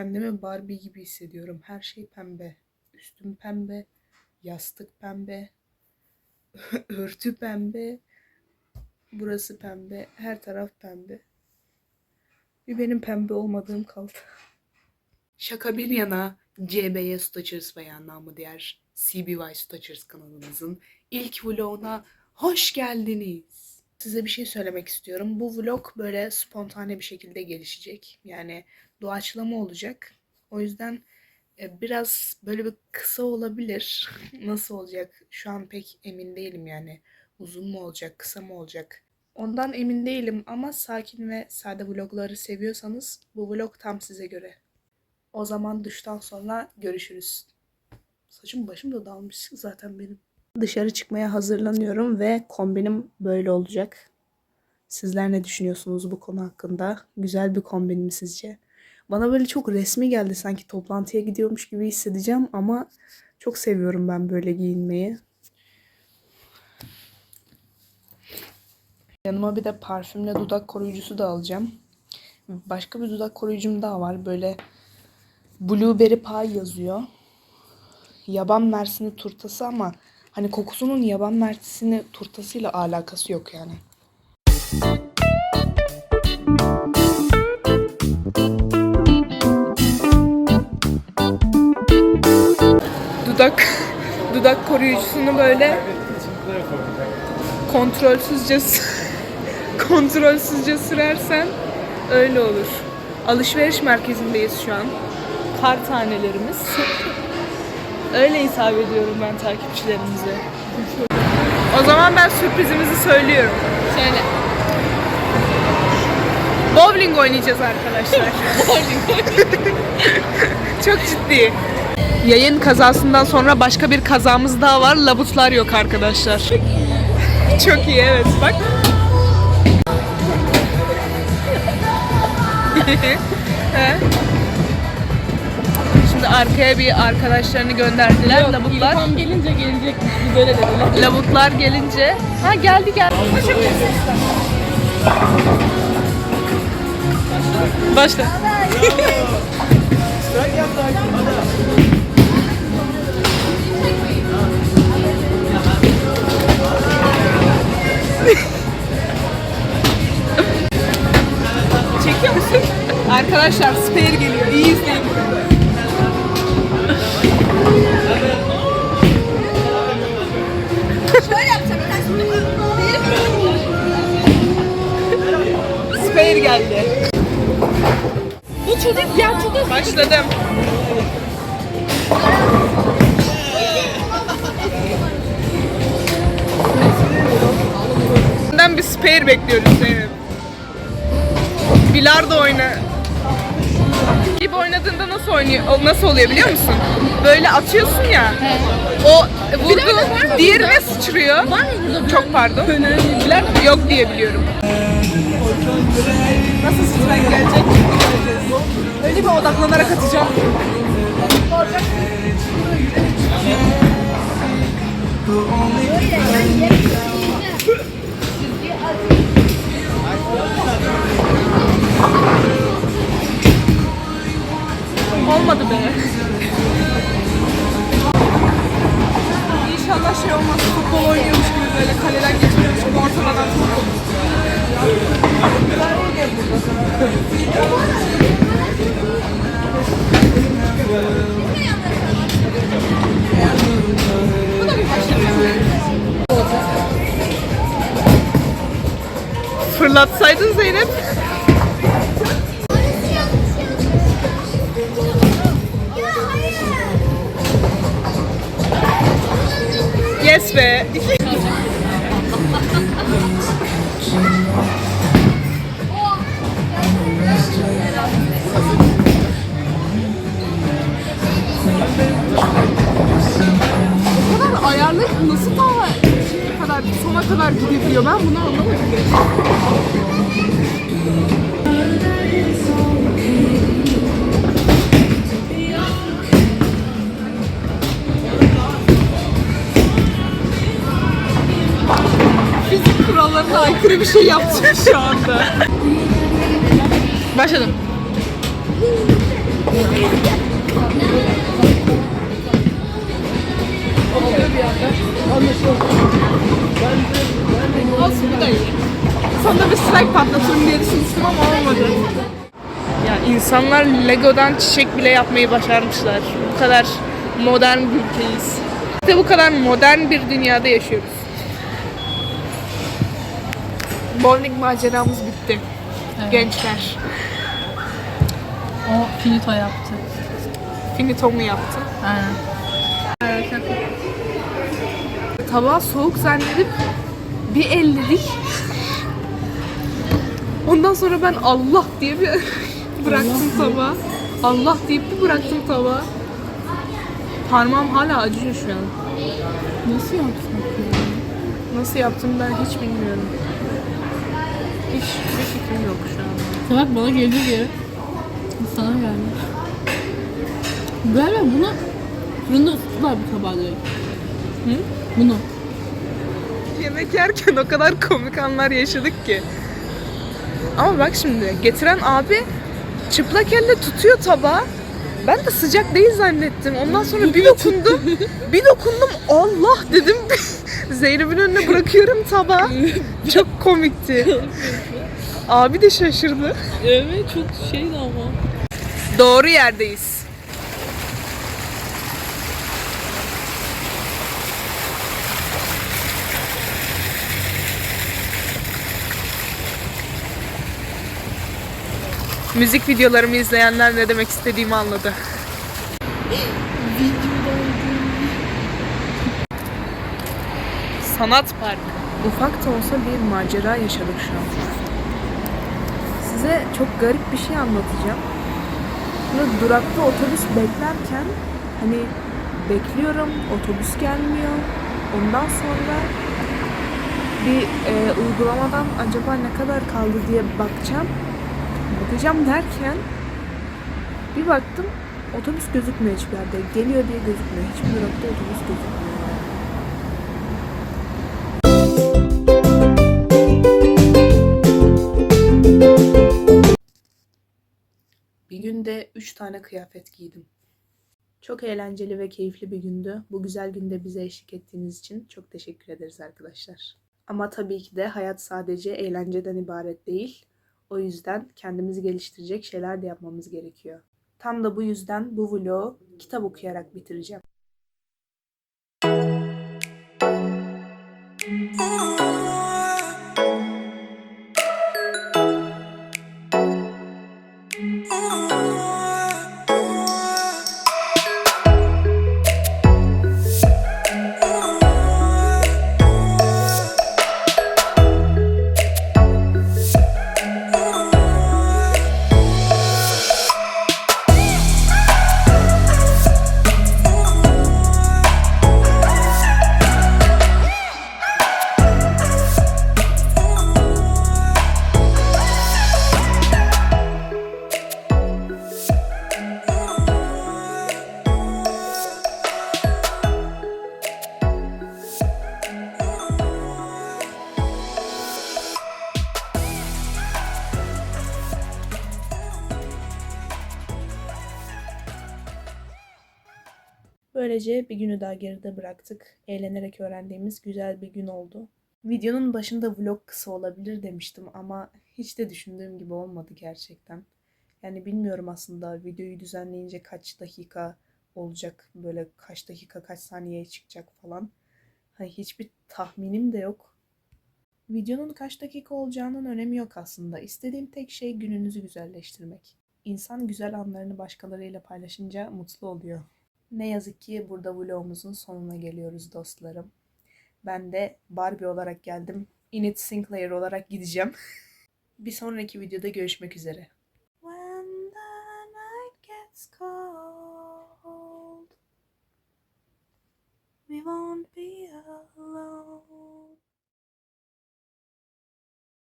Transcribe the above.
Kendimi Barbie gibi hissediyorum. Her şey pembe. Üstüm pembe. Yastık pembe. Örtü pembe. Burası pembe. Her taraf pembe. Bir benim pembe olmadığım kaldı. Şaka bir yana CBY Stochers veya namı diğer CBY Stochers kanalımızın ilk vloguna hoş geldiniz. Size bir şey söylemek istiyorum. Bu vlog böyle spontane bir şekilde gelişecek. Yani doğaçlama olacak. O yüzden e, biraz böyle bir kısa olabilir. Nasıl olacak? Şu an pek emin değilim yani. Uzun mu olacak, kısa mı olacak? Ondan emin değilim ama sakin ve sade vlogları seviyorsanız bu vlog tam size göre. O zaman duştan sonra görüşürüz. Saçım başım da dağılmış zaten benim. Dışarı çıkmaya hazırlanıyorum ve kombinim böyle olacak. Sizler ne düşünüyorsunuz bu konu hakkında? Güzel bir kombin mi sizce? Bana böyle çok resmi geldi sanki toplantıya gidiyormuş gibi hissedeceğim ama çok seviyorum ben böyle giyinmeyi. Yanıma bir de parfümle dudak koruyucusu da alacağım. Başka bir dudak koruyucum daha var. Böyle Blueberry Pie yazıyor. Yaban mersini turtası ama hani kokusunun yaban mersini turtasıyla alakası yok yani. Dudak dudak koruyucusunu böyle kontrolsüzce kontrolsüzce sürersen öyle olur. Alışveriş merkezindeyiz şu an. Kar tanelerimiz. öyle hitap ediyorum ben takipçilerimize. O zaman ben sürprizimizi söylüyorum. Söyle. Bowling oynayacağız arkadaşlar. Çok ciddi. Yayın kazasından sonra başka bir kazamız daha var. Labutlar yok arkadaşlar. Çok iyi evet bak. He. Arkaya bir arkadaşlarını gönderdiler. Labutlar. İlham gelince gelecekmiş. Biz öyle dediler. Lavuklar gelince. Ha geldi geldi. Başla. Çekiyor musun? Arkadaşlar spare geliyor. İyi izleyin. Geldi. Bu çocuk ya çocuk. Başladım. Senden bir spare bekliyoruz Zeynep. Bilardo oyna. Gibi oynadığında nasıl oynuyor? Nasıl oluyor biliyor musun? Böyle atıyorsun ya. O vurdu, diğerine sıçrıyor. Var mı burada Çok pardon. Yok diye biliyorum. Nasıl strike gelecek? Öyle bir odaklanarak atacağım. Olmadı be. İnşallah şey olmaz. Futbol oynuyormuş gibi böyle kaleden geçiyormuş gibi ortadan atılır. Fırlatsaydın Zeynep. Yes be. Ayarlayıp nasıl daha şeye kadar sona kadar gidebiliyor ben bunu anlamadım. Bir şey yaptım şu anda. Başladım. Olsun bu da iyi. Sonunda bir strike patlatırım diye düşünmüştüm ama olmadı. Ya insanlar Lego'dan çiçek bile yapmayı başarmışlar. Bu kadar modern bir ülkeyiz. İşte bu kadar modern bir dünyada yaşıyoruz. Bowling maceramız bitti. Gençler. O finito yaptı. Finito mu yaptı? Aynen. Tabağı soğuk zannedip bir elledik. Ondan sonra ben Allah diye bir bıraktım tabağı. Allah deyip bir bıraktım tabağı. Parmağım hala acıyor şu an. Nasıl yaptın? Nasıl yaptım ben hiç bilmiyorum. Hiç bir fikrim yok şu an. Tabak bana gelecek yere. Sana geldi. Galiba bunu fırında ısıttılar bu tabağı direkt. Hı? Bunu. Yemek yerken o kadar komik anlar yaşadık ki. Ama bak şimdi getiren abi çıplak elle tutuyor tabağı. Ben de sıcak değil zannettim. Ondan sonra bir dokundum. bir dokundum Allah dedim. Zeynep'in önüne bırakıyorum tabağı. Çok komikti. Abi de şaşırdı. Evet çok şeydi ama. Doğru yerdeyiz. Müzik videolarımı izleyenler ne demek istediğimi anladı. Sanat Parkı. Ufak da olsa bir macera yaşadık şu an. Size çok garip bir şey anlatacağım. Böyle durakta otobüs beklerken hani bekliyorum otobüs gelmiyor. Ondan sonra bir e, uygulamadan acaba ne kadar kaldı diye bakacağım. Bakacağım derken bir baktım otobüs gözükmüyor hiçbir yerde. Geliyor diye gözükmüyor. Hiçbir durakta otobüs gözükmüyor. Günde 3 tane kıyafet giydim. Çok eğlenceli ve keyifli bir gündü. Bu güzel günde bize eşlik ettiğiniz için çok teşekkür ederiz arkadaşlar. Ama tabii ki de hayat sadece eğlenceden ibaret değil. O yüzden kendimizi geliştirecek şeyler de yapmamız gerekiyor. Tam da bu yüzden bu vlogu kitap okuyarak bitireceğim. Böylece bir günü daha geride bıraktık. Eğlenerek öğrendiğimiz güzel bir gün oldu. Videonun başında vlog kısa olabilir demiştim ama hiç de düşündüğüm gibi olmadı gerçekten. Yani bilmiyorum aslında videoyu düzenleyince kaç dakika olacak, böyle kaç dakika, kaç saniyeye çıkacak falan. Hani hiçbir tahminim de yok. Videonun kaç dakika olacağının önemi yok aslında. İstediğim tek şey gününüzü güzelleştirmek. İnsan güzel anlarını başkalarıyla paylaşınca mutlu oluyor. Ne yazık ki burada vlogumuzun sonuna geliyoruz dostlarım. Ben de Barbie olarak geldim. Enid Sinclair olarak gideceğim. Bir sonraki videoda görüşmek üzere. When the night gets cold